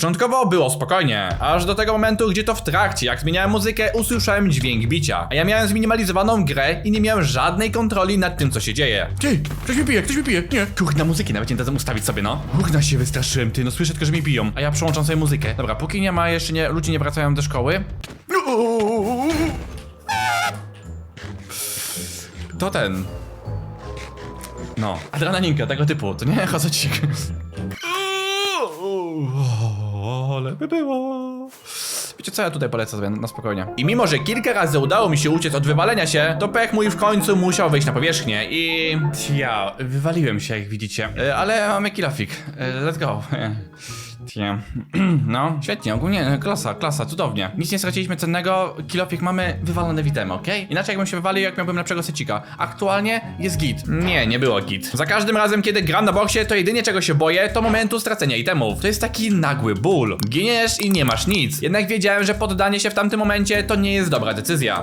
Początkowo było spokojnie, aż do tego momentu, gdzie to w trakcie, jak zmieniałem muzykę, usłyszałem dźwięk bicia. A ja miałem zminimalizowaną grę i nie miałem żadnej kontroli nad tym, co się dzieje. Ty, ktoś mi pije, ktoś mi pije, nie. Kurna, muzyki nawet nie dadzą ustawić sobie, no. Kurna, się wystraszyłem, ty, no słyszę tylko, że mi biją. A ja przełączam sobie muzykę. Dobra, póki nie ma, jeszcze nie, ludzie nie wracają do szkoły. To ten. No, adrenalinka tego typu, to nie chococik. Ale by było. Wiecie co, ja tutaj polecę sobie na spokojnie. I mimo, że kilka razy udało mi się uciec od wywalenia się, to pech mój w końcu musiał wyjść na powierzchnię i... Ja, wywaliłem się jak widzicie. E, Ale mamy kilofik. E, Let's go. Tia. No, świetnie, ogólnie e, klasa, klasa, cudownie. Nic nie straciliśmy cennego, kilofik mamy wywalone witemy, okej? Inaczej jakbym się wywalił, jak miałbym lepszego secika. Aktualnie jest git. Nie, nie było git. Za każdym razem, kiedy gram na boksie, to jedynie czego się boję, to momentu stracenia itemów. To jest taki nagły ból. Giniesz i nie masz nic. Jednak wiedziałem, że poddanie się w tamtym momencie to nie jest dobra decyzja.